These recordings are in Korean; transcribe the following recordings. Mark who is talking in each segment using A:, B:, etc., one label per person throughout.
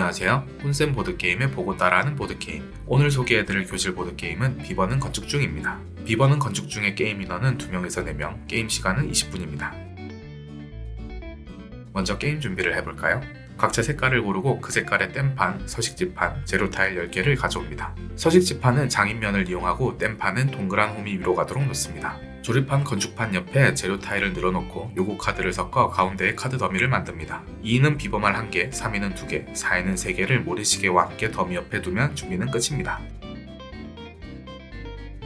A: 안녕하세요. 혼센 보드게임의 보고 따라하는 보드게임. 오늘 소개해드릴 교실 보드게임은 비번은 건축 중입니다. 비번은 건축 중의 게임 인원은 2명에서 4명, 게임 시간은 20분입니다. 먼저 게임 준비를 해볼까요? 각자 색깔을 고르고 그 색깔의 땜판, 서식지판, 제로타일 10개를 가져옵니다. 서식지판은 장인면을 이용하고 땜판은 동그란 홈이 위로 가도록 놓습니다. 조립한 건축판 옆에 재료 타일을 늘어놓고 요구 카드를 섞어 가운데에 카드 더미를 만듭니다. 2는 비범알 1개, 3위는 2개, 4위는 3개를 모래시계와 함께 더미 옆에 두면 준비는 끝입니다.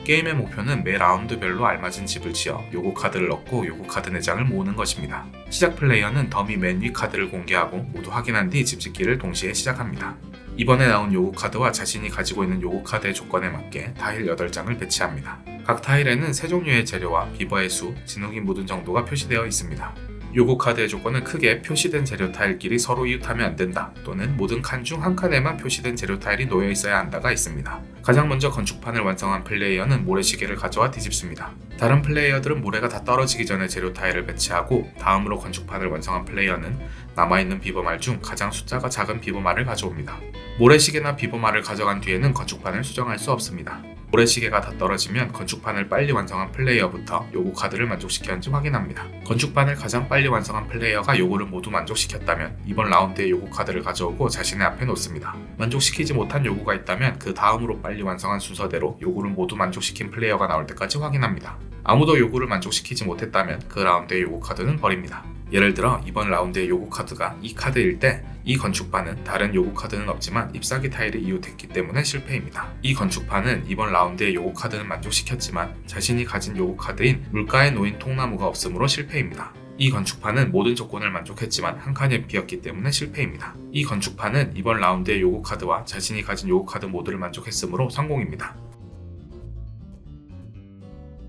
A: 게임의 목표는 매 라운드별로 알맞은 집을 지어 요구 카드를 넣고 요구 카드 4장을 모으는 것입니다. 시작 플레이어는 더미 맨 위 카드를 공개하고 모두 확인한 뒤 집 짓기를 동시에 시작합니다. 이번에 나온 요구 카드와 자신이 가지고 있는 요구 카드의 조건에 맞게 타일 8장을 배치합니다. 각 타일에는 세 종류의 재료와 비버의 수, 진흙이 묻은 정도가 표시되어 있습니다. 요구 카드의 조건은 크게 표시된 재료 타일끼리 서로 이웃하면 안 된다 또는 모든 칸 중 한 칸에만 표시된 재료 타일이 놓여 있어야 한다가 있습니다. 가장 먼저 건축판을 완성한 플레이어는 모래시계를 가져와 뒤집습니다. 다른 플레이어들은 모래가 다 떨어지기 전에 재료 타일을 배치하고 다음으로 건축판을 완성한 플레이어는 남아있는 비버말 중 가장 숫자가 작은 비버말을 가져옵니다. 모래시계나 비버말을 가져간 뒤에는 건축판을 수정할 수 없습니다. 모래시계가 다 떨어지면 건축판을 빨리 완성한 플레이어부터 요구 카드를 만족시켰는지 확인합니다. 건축판을 가장 빨리 완성한 플레이어가 요구를 모두 만족시켰다면 이번 라운드의 요구 카드를 가져오고 자신의 앞에 놓습니다. 만족시키지 못한 요구가 있다면 그 다음으로 빨리 완성한 순서대로 요구를 모두 만족시킨 플레이어가 나올 때까지 확인합니다. 아무도 요구를 만족시키지 못했다면 그 라운드의 요구 카드는 버립니다. 예를 들어 이번 라운드의 요구 카드가 이 카드일 때 이 건축판은 다른 요구 카드는 없지만 잎사귀 타일이 이웃했기 때문에 실패입니다. 이 건축판은 이번 라운드의 요구 카드는 만족시켰지만 자신이 가진 요구 카드인 물가에 놓인 통나무가 없으므로 실패입니다. 이 건축판은 모든 조건을 만족했지만 한 칸이 비었기 때문에 실패입니다. 이 건축판은 이번 라운드의 요구 카드와 자신이 가진 요구 카드 모두를 만족했으므로 성공입니다.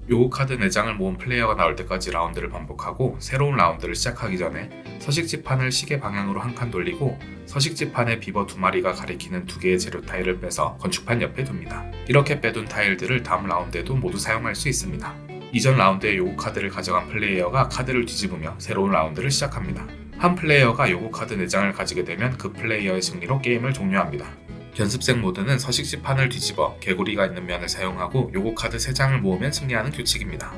A: 요구 카드 4장을 모은 플레이어가 나올 때까지 라운드를 반복하고 새로운 라운드를 시작하기 전에 서식지판을 시계 방향으로 한 칸 돌리고 서식지판의 비버 두 마리가 가리키는 두 개의 재료 타일을 빼서 건축판 옆에 둡니다. 이렇게 빼둔 타일들을 다음 라운드에도 모두 사용할 수 있습니다. 이전 라운드의 요구 카드를 가져간 플레이어가 카드를 뒤집으며 새로운 라운드를 시작합니다. 한 플레이어가 요구 카드 4장을 가지게 되면 그 플레이어의 승리로 게임을 종료합니다. 연습생 모드는 서식지 판을 뒤집어 개구리가 있는 면을 사용하고 요구 카드 3장을 모으면 승리하는 규칙입니다.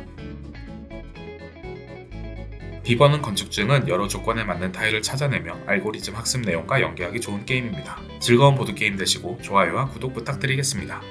A: 비번은 건축증은 여러 조건에 맞는 타일을 찾아내며 알고리즘 학습 내용과 연계하기 좋은 게임입니다. 즐거운 보드게임 되시고 좋아요와 구독 부탁드리겠습니다.